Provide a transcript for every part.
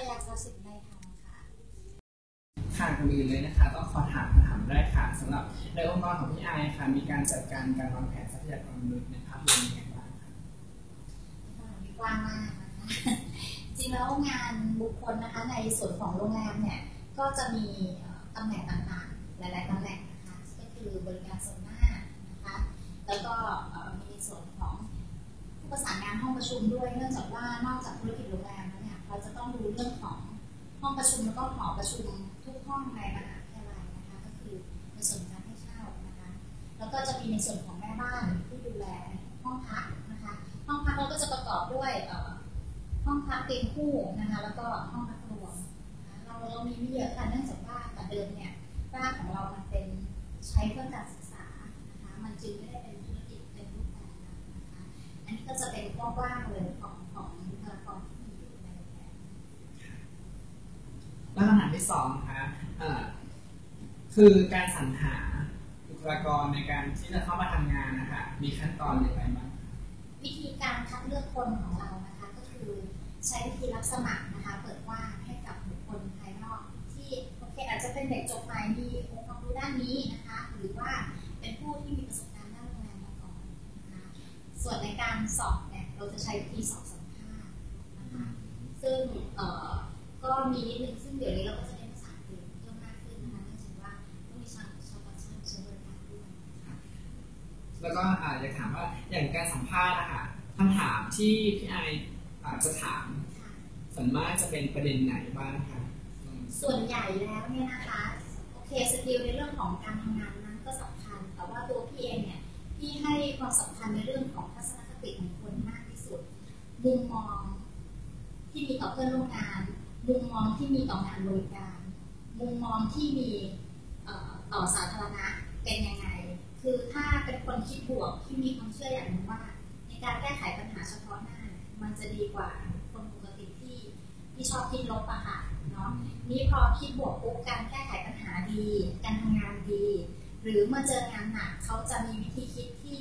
ริยาประสิทธิ์ในธรรมค่ะ ค่ะก่อนอื่นเลยนะคะต้องขอถามคำถามแรกค่ะสำหรับในองค์กรของพี่ไอค่ะ มีการจัดการการวางแผนทรัพยากรมนุษย์ในภาพรวมยังไงบ้างคะคำถามนี้กว้างมากนะคะจริงแล้วงานบุคคลนะคะในส่วนของโรงแรมเนี่ยก็จะมีเอ่อตำแหน่งต่างๆ หลายๆตำแหน่งนะคะก็คือบริการส่วนหน้านะคะแล้วก็เอ่อมีในส่วนของผู้ประสานงานห้องประชุมด้วยเนื่องจากว่านอกจากธุรกิจโรงแรมแล้ว เราจะต้องดูเรื่องของห้องประชุมแล้วก็หอประชุมทุกห้องในมหาวิทยาลัยนะคะก็คือในส่วนการให้เช่านะคะ แล้วก็จะมีในส่วนของแม่บ้านที่ดูแลห้องพักนะคะ ห้องพักเราก็จะประกอบด้วยห้องพักเตียงคู่นะคะ แล้วก็ห้องพักรวมเราเรามีไม่เยอะค่ะเนื่องจากว่าแต่เดิมเนี่ยร่างของเรามันเป็นใช้เพื่อการศึกษานะคะมันจึงไม่ได้เป็นธุรกิจเป็นรูปแบบนั้นนะคะอันนี้ก็จะเป็นกว้างๆเลยของของบุคลากรที่มีอยู่ในโรงแรม แล้วคำถามที่สองนะคะคือการสรรหาบุคลากรในการที่จะเข้ามาทำงานนะคะมีขั้นตอนอย่างไรบ้างวิธีการคัดเลือกคนของเรานะคะก็คือใช้วิธีรับสมัครนะคะ เปิดว่างให้กับบุคคลภายนอก ที่โอเคอาจจะเป็นเด็กจบใหม่มีองค์ความรู้ด้านนี้นะคะ หรือว่าเป็นผู้ที่มีประสบการณ์ด้านโรงแรมมาก่อนนะคะส่วนในการสอบเนี่ยเราจะใช้วิธีสอบสัมภาษณ์นะคะซึ่งก็มีนิดนึง เดี๋ยวนี้เราก็จะเรียนภาษาอังกฤษเพิ่มมากขึ้นนะคะเนื่องจากว่าต้องมีชาวชาวต่างชาติใช้บริการด้วยนะคะแล้วก็อ่าอยากถามว่าอย่างการสัมภาษณ์นะคะคำถามที่พี่ไออาจจะถามส่วนมากจะเป็นประเด็นไหนบ้างคะส่วนใหญ่แล้วเนี่ยนะคะโอเคสกิลในเรื่องของการทำงานนั้นก็สำคัญ แต่ว่าตัวพี่เองเนี่ยพี่ให้ความสำคัญในเรื่องของทัศนคติของคนมากที่สุด มุมมองที่มีต่อเพื่อนร่วมงาน มุมมองที่มีต่องานบริการ มุมมองที่มีต่อสาธารณะเป็นยังไง คือถ้าเป็นคนคิดบวกที่มีความเชื่ออย่างนึงว่า ในการแก้ไขปัญหาเฉพาะหน้า มันจะดีกว่าคนปกติที่ที่ชอบคิดลบอะค่ะเนาะนี่พอคิดบวกปุ๊บการแก้ไขปัญหาดี การทำงานดี หรือเมื่อเจองานหนักเขาจะมีวิธีคิดที่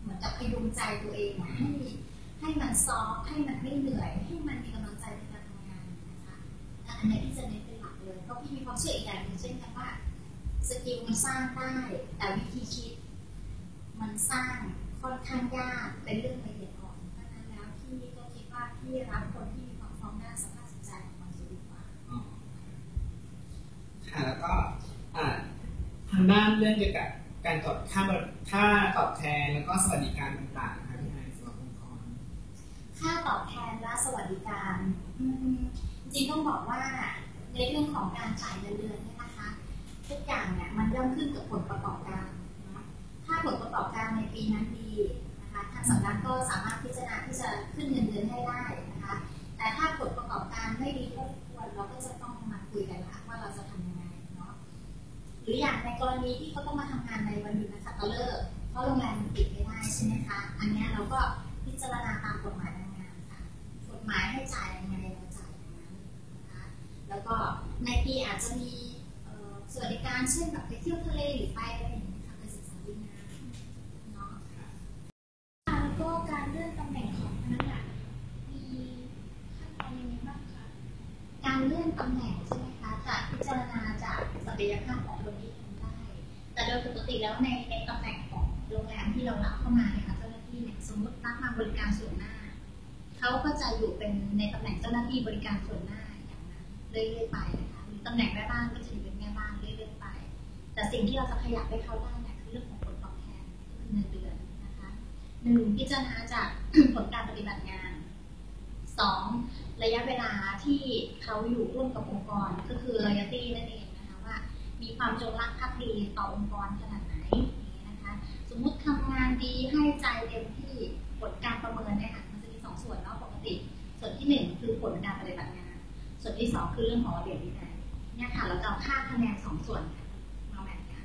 เหมือนกับพยุงใจตัวเองอะให้ให้มันซอฟให้มันไม่เหนื่อยให้มันมี ความเชื่ออีกอย่างหนึ่งเช่นกันว่าสกิลมันสร้างได้แต่วิธีคิด มันสร้างค่อนข้างยากเป็นเรื่องละเอียดอ่อนเพราะฉะนั้นแล้วพี่ก็คิดว่าพี่รับคนที่มีความพร้อมด้านสภาพจิตใจของมันจะดีกว่าอ๋อค่ะแล้วก็อ่าทางด้านเรื่องเกี่ยวกับการตอบค่าบริค่าตอบแทนแล้วก็สวัสดิการต่างๆนะคะพี่ไอสำหรับองค์กรค่าตอบแทนและสวัสดิการอืมจริงๆต้องบอกว่า ในเรื่องของการจ่ายเงินเดือนเนี่ยนะคะทุกอย่างเนี่ยมันย่อมขึ้นกับผลประกอบการเนาะถ้าผลประกอบการในปีนั้นดีนะคะทางสำนักก็สามารถพิจารณาที่จะขึ้นเงินเดือนให้ได้นะคะ แต่ถ้าผลประกอบการไม่ดีเท่าควรเราก็จะต้องมาคุยกันละว่าเราจะทำยังไงเนาะหรืออย่างในกรณีที่เขาต้องมาทำงานในวันหยุดนะคะตะเลิกเพราะโรงแรมปิดไม่ได้ใช่ไหมคะอันนี้เราก็พิจารณาตามกฎหมายแรงงานค่ะกฎหมายให้จ่ายยังไงาจ่ายอย่างนั้นนะคะ แล้วก็ใน ปีอาจจะมีเอ่อสวัสดิการเช่นแบบไปเที่ยวทะเลหรือไปอะไรอย่างเงี้ยค่ะไปศึกษาดูงานเนาะแล้วก็การเลื่อนตำแหน่งของพนักงานมีขั้นตอนยังไงบ้างคะการเลื่อนตำแหน่งใช่ไหมคะจะพิจารณาจากศักยภาพของคนที่ทำได้ แต่โดยปกติแล้วในในตำแหน่งของโรงแรมที่เรารับเข้ามาเนี่ยค่ะเจ้าหน้าที่เนี่ยสมมติรับมาบริการส่วนหน้าเขาก็จะอยู่เป็นในตำแหน่งเจ้าหน้าที่บริการส่วนหน้าอย่างนั้นเรื่อยๆไปนะคะ ตำแหน่งแม่บ้านก็จะอยู่เป็นแม่บ้านเรื่อยๆไป แต่สิ่งที่เราจะขยับให้เขาได้เนี่ยคือเรื่องของผลตอบแทนที่เงินเดือนนะคะหนึ่งพิจารณาจากผลการปฏิบัติงานสองระยะเวลาที่เขาอยู่ร่วมกับองค์กรก็คือ loyalty นั่นเองนะคะว่า มีความจงรักภักดีต่อองค์กรขนาดไหนนะคะ สมมุติทำงานดีให้ใจเต็มที่ผลการประเมินเนี่ยค่ะมันจะมีสองส่วนเนาะปกติ ส่วนที่หนึ่งคือผลการปฏิบัติงาน ส่วนที่สองคือเรื่องของระเบียบวินัย เนี่ยค่ะเราจะเอาค่าคะแนนสองส่วนมาแบ่งกัน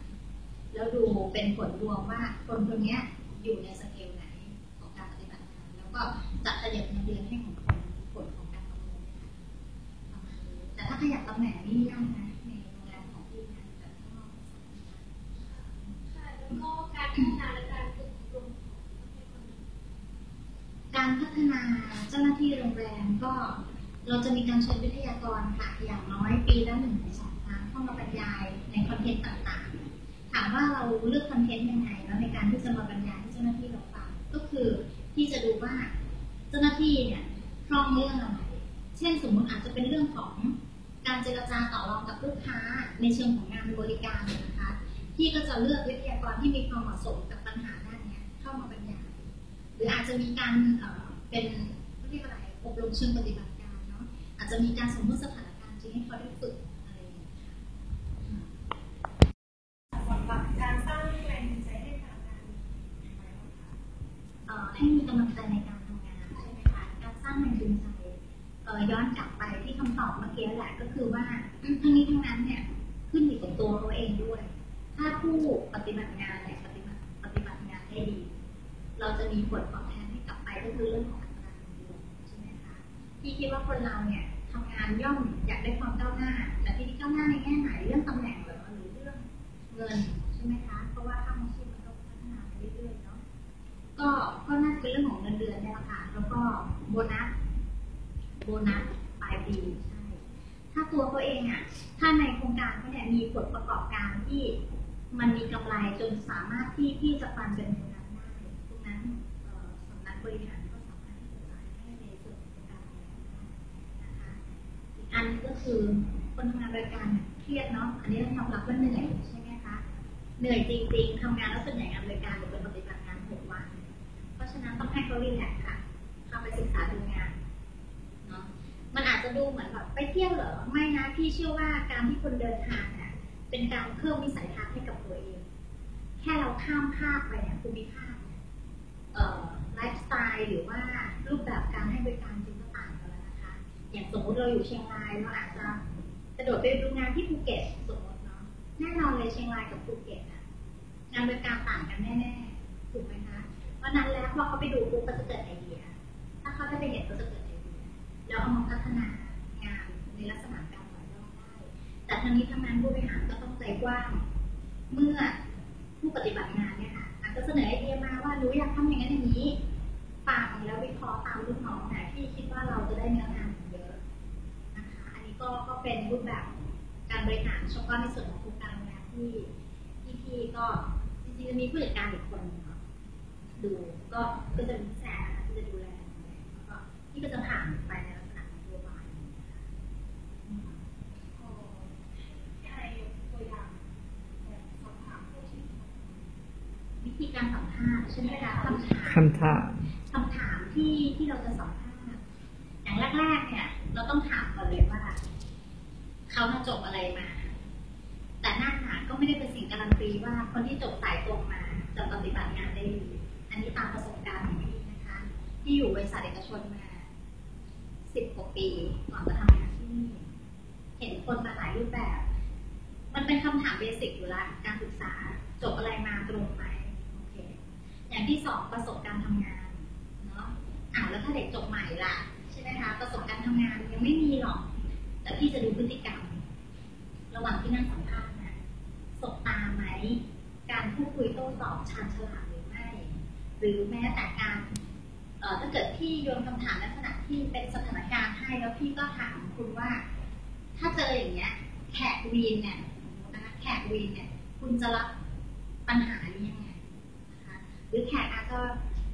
แล้วดูเป็นผลรวมว่าคนคนนี้อยู่ในสเกลไหนของการปฏิบัติงานแล้วก็จะขยับเงินเดือนให้ของคนผลของการประเมินประมาณนี้แต่ถ้าขยับตำแหน่งนี่ยากนะในโรงแรมของพี่นะแต่กไม่สามารถค่ะแล้วก็การพัฒนาและการฝึกอบรมการพัฒนาเจ้าหน้าที่โรงแรมก็ เราจะมีการเชิญวิทยากรค่ะ อย่างน้อยปีละหนึ่งถึงสองครั้งเข้ามาบรรยายในคอนเทนต์ต่างๆ ถามว่าเราเลือกคอนเทนต์ยังไงแล้วในการที่จะมาบรรยายให้เจ้าหน้าที่เราฟังก็คือที่จะดูว่าเจ้าหน้าที่เนี่ยคล่องเรื่องอะไรเช่นสมมติอาจจะเป็นเรื่องของการเจรจาต่อรองกับลูกค้าในเชิงของงานบริการนะคะที่ก็จะเลือกวิทยากรที่มีความเหมาะสมกับปัญหาด้านนี้เข้ามาบรรยายหรืออาจจะมีการเอ่อเป็นเรียกอะไรอบรมเชิงปฏิบัติ จะมีการสมมติสถานการณ์จริงให้เขาได้ฝึกอะไรสำหรับการสร้างแรงจูงใจให้พนักงานมีไหมคะเอ่อให้มีกำลังใจในการทำงานใช่ไหมคะการสร้างแรงจูงใจย้อนกลับไปที่คำตอบเมื่อกี้แหละก็คือว่าทั้งนี้ทั้งนั้นเนี่ยขึ้นอยู่กับตัวเขาเองด้วย ถ้าผู้ปฏิบัติงานเนี่ยปฏิบัติปฏิบัติงานได้ดี เราจะมีผลตอบแทนให้กลับไปก็คือเรื่องของอัตราเงินเดือนใช่ไหมคะพี่คิดว่าคนเราเนี่ย ทำงานย่อมอยากได้ความก้าวหน้า แต่ที่นี้ก้าวหน้าในแง่ไหนเรื่องตำแหน่งหรือเรื่องเงินใช่ไหมคะ เพราะว่าค่าของชีพมันก็พัฒนาไปเรื่อยๆเนาะ ก็ก็น่าจะเป็นเรื่องของเงินเดือนเนี่แหละค่ะแล้วก็โบนัส โบนัสปลายปีใช่ ถ้าตัวเขาเองอะ ถ้าในโครงการเขาเนี่ยมีผลประกอบการที่มันมีกำไรจนสามารถที่ที่จะฟันเป็นโบนัสได้ตรงนั้นสำนักบริหาร อันก็คือคนทำงานบริการเครียดเนาะอันนี้ต้องยอมรับว่าเหนื่อยใช่ไหมคะเหนื่อยจริง ๆทำงานแล้วส่วนใหญ่งานบริการหรือเป็นปฏิบัติงานหกวัน เพราะฉะนั้นต้องให้เขารีแลกซ์ค่ะเข้าไปศึกษาดูงานเนาะมันอาจจะดูเหมือนแบบไปเที่ยวเหรอไม่นะพี่เชื่อว่าการที่คนเดินทางเนี่ยเป็นการเพิ่มวิสัยทัศน์ให้กับตัวเอง แค่เราข้ามภาคไปเนี่ยภูมิภาคไลฟ์สไตล์หรือว่ารูปแบบการให้บริการ อย่างสมมติเราอยู่เชียงรายเราอาจจะกระโดดไปดูงานที่ภูเก็ตสมมติเนาะแน่นอนเลยเชียงรายกับภูเก็ตอะงานบริการต่างกันแน่ๆถูกไหมคะเพราะนั้นแล้วพอเขาไปดูปุ๊บก็จะเกิดไอเดีย ถ้าเขาได้ไปเห็นก็จะเกิดไอเดียแล้วเอามาพัฒนางานในลักษณะการต่อยอดได้แต่ทั้งนี้ทั้งนั้นผู้บริหารก็ต้องใจกว้างเมื่อผู้ปฏิบัติงานเนี่ยค่ะอาจจะเสนอไอเดียมาว่ารู้อยากทำอย่างนั้นอย่างนี้ฟังแล้ววิเคราะห์ตามลูกน้องนะที่คิดว่าเราจะได้เนื้องานเยอะนะคะ อันนี้ก็ก็ เป็นรูปแบบการบริหารเฉพาะในส่วนของโครงการโรงแรมที่ที่พี่ก็จริงๆจะมีผู้จัดการอีกคนหนึ่งเนาะดูก็ก็จะมีแสนนะคะที่จะดูแลแล้วก็ที่ก็จะผ่านไปในลักษณะนโยบายนะคะอืมเอ่อให้อะไรยกตัวอย่างแบบสอบถามผู้ที่วิธีการสัมภาษณ์ใช่ไหมคะคำถามคำถามคำถามที่ที่เราจะสัมภาษณ์อย่างแรก ๆ เนี่ย เราต้องถามก่อนเลยว่า เขามาจบอะไรมา แต่หน้าหาก็ไม่ได้เป็นสิ่งการันตีว่าคนที่จบสายตรงมาจะปฏิบัติงานได้ดี อันนี้ตามประสบการณ์ของพี่นะคะ ที่อยู่บริษัทเอกชนมาสิบกว่าปีก่อนจะทำงานที่นี่ เห็นคนมาหลายรูปแบบ มันเป็นคำถามเบสิกอยู่ละการศึกษาจบอะไรมาตรงไหมโอเค อย่างที่สองประสบการณ์ทำงานเนาะอ่าแล้วถ้าเด็กจบใหม่ล่ะ ใช่ไหมคะ ประสบการณ์ทำงานยังไม่มีหรอก แต่พี่จะดูพฤติกรรม ระหว่างที่นั่งสัมภาษณ์นะสบตาไหม การพูดคุยโต้ตอบชาญฉลาดหรือไม่ หรือแม้แต่การเอ่อถ้าเกิดพี่โยนคำถามลักษณะที่เป็นสถานการณ์ให้แล้วพี่ก็ถามคุณว่า ถ้าเจออย่างเงี้ยแขกวีนเนี่ยนะคะแขกวีนเนี่ยคุณจะรับปัญหานี้ยังไงนะคะหรือแขกอาจจะ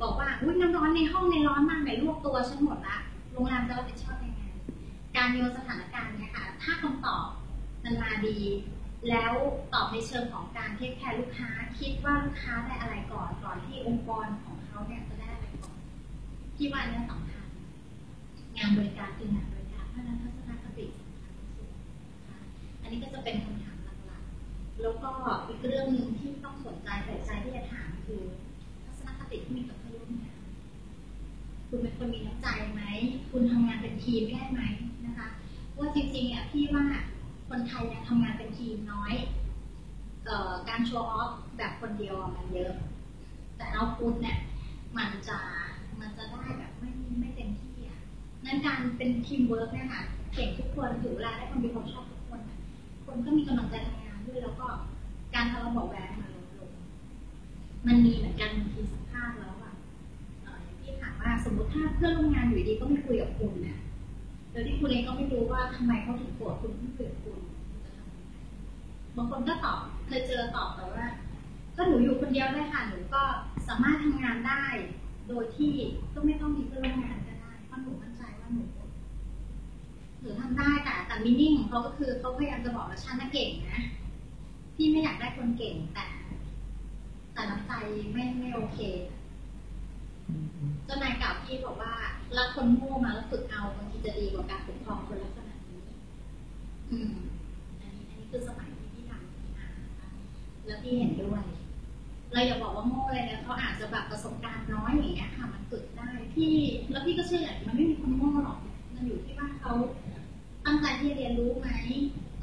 บอกว่าอุ้ยน้ำร้อนในห้องในร้อนมากไหนลวกตัวฉันหมดละโรงแรมจะรับผิดชอบยังไง การโยนสถานการณ์เนี่ยค่ะถ้าคำตอบ มันมาดี แล้วตอบในเชิงของการเทคแคร์ลูกค้า คิดว่าลูกค้าได้อะไรก่อนก่อนที่องค์กรของเขาเนี่ยจะได้อะไรก่อนที่ว่านนี้สำคัญงานบริการคืองานบริการเพราะฉะนั้นทัศนคติสำคัญที่สุดอันนี้ก็จะเป็นคำถามหลักๆแล้วก็อีกเรื่องหนึ่งที่ต้องสนใจใส่ใจที่จะถามคือทัศนคติที่มีต่อเพื่อนร่วมงานคุณเป็นคนมีน้ำใจไหม คุณทำงานเป็นทีมได้ไหมนะคะเพราะว่าจริงๆอะพี่ว่า คนไทยเนี่ยทำงานเป็นทีมน้อยออการโชว์ออฟแบบคนเดียวมันเยอะ แต่เอาพุทเนี่ยมันจะมันจะได้แบบไม่ไม่เต็มที่อะนั้นการเป็นทีมเวิร์กเนี่ยค่ะเก่งทุกคนถึงเวลาได้คนมีความชอบทุกคน คนก็มีกำลังใจทำงานด้วยแล้วก็การทะเลาะเบาแวงมันลดลงมันมีเหมือนกันบางทีสัมภาษณ์แล้วอะเอ่ออย่างที่ถามว่าสมมติถ้าเพื่อนร่วมงานอยู่ดีก็ไม่คุยกับคุณเนี่ย ดยที่คุณเองก็ไม่รู้ว่าทำไมเขาถึงโกรธคุณที่เกลียดคุณบางคนก็ตอบเคยเจอตอบแต่ว่า ก็หนูอยู่คนเดียวได้ค่ะหนูก็สามารถทำงานได้ โดยที่ก็ไม่ต้องมีเพื่อนร่วมงานก็ได้เพราะหนูมั่นใจว่าหนูหนูทำได้แต่แต่มินิ่งของเขาก็คือเขาพยายามจะบอกว่าฉันน่ะเก่งนะพี่ไม่อยากได้คนเก่งแต่แต่น้ำใจไม่ไม่โอเคเจ้านายเก่าพี่บอกว่า รับคนโง่มาแล้วฝึกเอาบางทีจะดีกว่าการปกครองคนลักษณะนี้ อืม อันนี้อันนี้คือสมัยที่พี่ทำที่อานะคะแล้วพี่เห็นด้วย เราอย่าบอกว่าโง่เลยนะเขาอาจจะแบบประสบการณ์น้อยอย่างเงี้ยค่ะมันฝึกได้พี่แล้วพี่ก็เชื่ออย่างมันไม่มีคนโง่หรอก มันอยู่ที่ว่าเขาตั้งใจที่จะเรียนรู้ไหม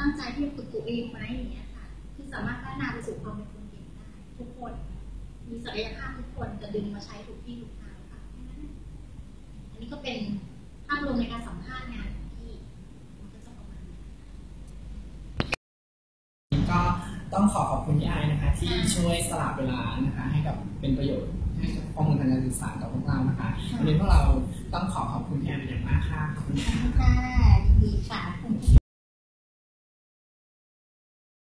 ตั้งใจที่จะฝึกตัวเองไหมอย่างเงี้ยค่ะ คือสามารถพัฒนาไปสู่ความเป็นคนเก่งได้ทุกคน มีศักยภาพทุกคนจะดึงมาใช้ถูกที่ถูกทางค่ะแค่นั้น อั นนี้ก็เป็นภาพรวมในการสัมภาษณ์งานของพี่มันก็จะประมาณนี้ก็ต้องขอขอบคุณพี่ไอายนะคะ ที่ช่วยสละเวลานะคะ ให้กับเป็นประโยชน์ให้กับข้อมูลทางการศึกษากับพวกเรานะคะวันนี้พวกเราต้องขอขอบคุณพี่ไอายเป็นอย่างมากค่ะขอบคุณค่ะค่ะยินดีค่ะ